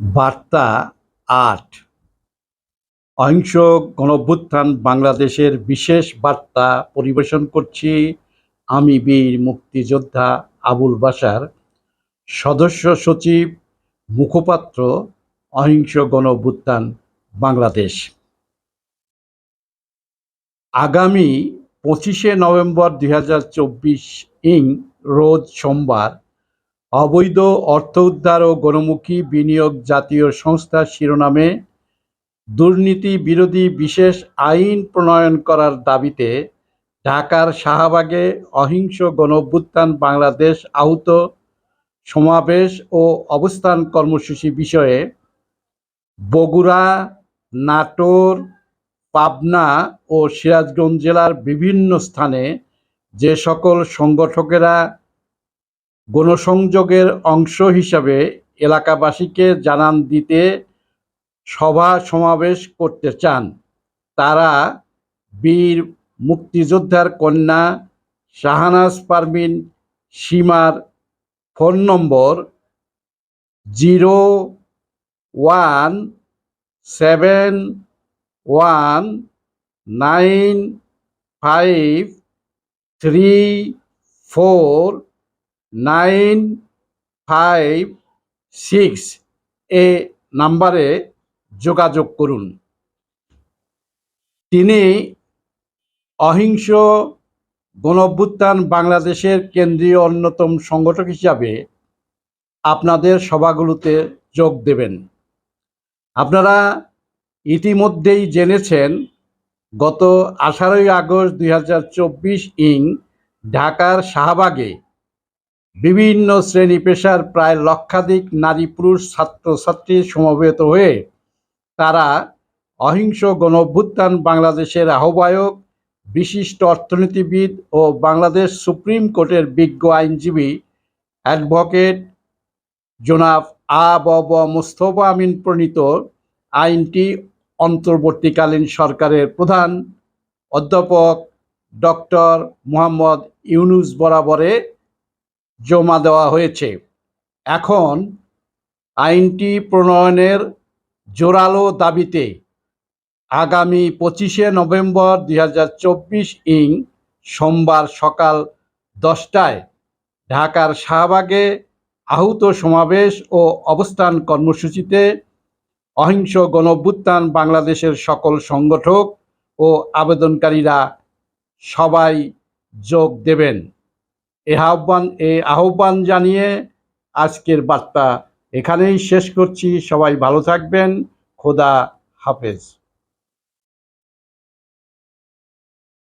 বার্তা আট। অহিংস গণঅভ্যুত্থান বাংলাদেশের বিশেষ বার্তা পরিবেশন করছি আমি বীর মুক্তিযোদ্ধা আবুল বাশার। সদস্য সচিব, মুখপাত্র অহিংস গণঅভ্যুত্থান বাংলাদেশ। আগামী পঁচিশে নভেম্বর দুই হাজার চব্বিশ ইং রোজ সোমবার অবৈধ অর্থ উদ্ধার ও গণমুখী বিনিয়োগ জাতীয় সংস্থা শিরোনামে দুর্নীতি বিরোধী বিশেষ আইন প্রণয়ন করার দাবিতে ঢাকার শাহবাগে অহিংস গণঅভ্যুত্থান বাংলাদেশ আহত সমাবেশ ও অবস্থান কর্মসূচি বিষয়ে বগুড়া, নাটোর, পাবনা ও সিরাজগঞ্জ জেলার বিভিন্ন স্থানে যে সকল সংগঠকেরা গণসংযোগের অংশ হিসাবে এলাকাবাসীকে জানান দিতে সভা সমাবেশ করতে চান। তারা বীর মুক্তিযোদ্ধার কন্যা শাহানাজ পারমিন সীমার ফোন নম্বর zero one seven one nine five three four nine five six এ নাম্বারে যোগাযোগ করুন। তিনি অহিংস গণভ্যুত্থান বাংলাদেশের কেন্দ্রীয় অন্যতম সংগঠক হিসাবে আপনাদের সভাগুলোতে যোগ দেবেন। আপনারা ইতিমধ্যেই জেনেছেন, গত আঠারোই আগস্ট দুই হাজার চব্বিশ ইং ঢাকার শাহবাগে বিভিন্ন শ্রেণি পেশার প্রায় লক্ষাধিক নারী, পুরুষ, ছাত্রছাত্রী সমবেত হয়ে তারা অহিংস গণঅভ্যুত্থান বাংলাদেশের আহ্বায়ক, বিশিষ্ট অর্থনীতিবিদ ও বাংলাদেশ সুপ্রিম কোর্টের বিজ্ঞ আইনজীবী অ্যাডভোকেট জনাব আ ব মুস্তফা আমিন প্রণীত আইনটি অন্তর্বর্তীকালীন সরকারের প্রধান অধ্যাপক ডক্টর মোহাম্মদ ইউনুস বরাবরে জমা দেওয়া হয়েছে। এখন আইনটি প্রণয়নের জোরালো দাবিতে আগামী পঁচিশে নভেম্বর দুই হাজার চব্বিশ ইং সোমবার সকাল দশটায় ঢাকার শাহবাগে আহুত সমাবেশ ও অবস্থান কর্মসূচিতে অহিংস গণভ্যুত্থান বাংলাদেশের সকল সংগঠক ও আবেদনকারীরা সবাই যোগ দেবেন। এ আহ্বান এই আহ্বান জানিয়ে আজকের বার্তা এখানেই শেষ করছি। সবাই ভালো থাকবেন। খোদা হাফেজ।